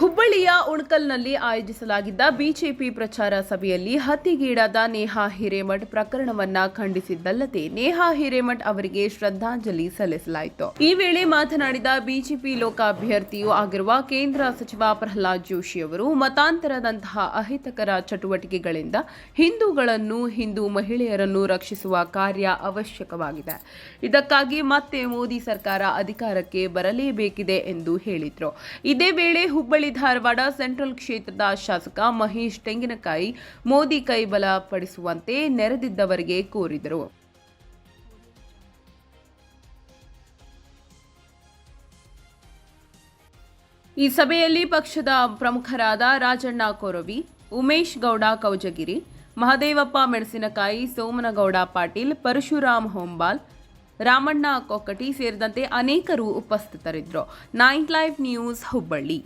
ಹುಬ್ಬಳ್ಳಿಯ ಉಣಕಲ್ನಲ್ಲಿ ಆಯೋಜಿಸಲಾಗಿದ್ದ ಬಿಜೆಪಿ ಪ್ರಚಾರ ಸಭೆಯಲ್ಲಿ ಹತ್ಯೆಗೀಡಾದ ನೇಹಾ ಹಿರೇಮಠ್ ಪ್ರಕರಣವನ್ನ ಖಂಡಿಸಿದ್ದಲ್ಲದೆ ನೇಹಾ ಹಿರೇಮಠ್ ಅವರಿಗೆ ಶ್ರದ್ಧಾಂಜಲಿ ಸಲ್ಲಿಸಲಾಯಿತು. ಈ ವೇಳೆ ಮಾತನಾಡಿದ ಬಿಜೆಪಿ ಲೋಕಾಭ್ಯರ್ಥಿಯೂ ಆಗಿರುವ ಕೇಂದ್ರ ಸಚಿವ ಪ್ರಹ್ಲಾದ್ ಜೋಶಿ ಅವರು, ಮತಾಂತರದಂತಹ ಅಹಿತಕರ ಚಟುವಟಿಕೆಗಳಿಂದ ಹಿಂದೂಗಳನ್ನು, ಹಿಂದೂ ಮಹಿಳೆಯರನ್ನು ರಕ್ಷಿಸುವ ಕಾರ್ಯ ಅವಶ್ಯಕವಾಗಿದೆ. ಇದಕ್ಕಾಗಿ ಮತ್ತೆ ಮೋದಿ ಸರ್ಕಾರ ಅಧಿಕಾರಕ್ಕೆ ಬರಲೇಬೇಕಿದೆ ಎಂದು ಹೇಳಿದರು. ಇದೇ ವೇಳೆ ಹುಬ್ಬಳ್ಳಿ ಧಾರವಾಡ ಸೆಂಟ್ರಲ್ ಕ್ಷೇತ್ರದ ಶಾಸಕ ಮಹೇಶ್ ತೆಂಗಿನಕಾಯಿ ಮೋದಿ ಕೈ ಬಲಪಡಿಸುವಂತೆ ನೆರೆದಿದ್ದವರಿಗೆ ಕೋರಿದರು. ಈ ಸಭೆಯಲ್ಲಿ ಪಕ್ಷದ ಪ್ರಮುಖರಾದ ರಾಜಣ್ಣ ಕೊರವಿ, ಉಮೇಶ್ ಗೌಡ ಕೌಜಗಿರಿ ಮಹದೇವಪ್ಪ ಮೆಣಸಿನಕಾಯಿ, ಸೋಮನಗೌಡ ಪಾಟೀಲ್, ಪರಶುರಾಮ್ ಹೊಂಬಾಲ್ ರಾಮಣ್ಣ ಕೊಕ್ಕಟಿ ಸೇರಿದಂತೆ ಅನೇಕರು ಉಪಸ್ಥಿತರಿದ್ದರು. Nine live news Hubballi.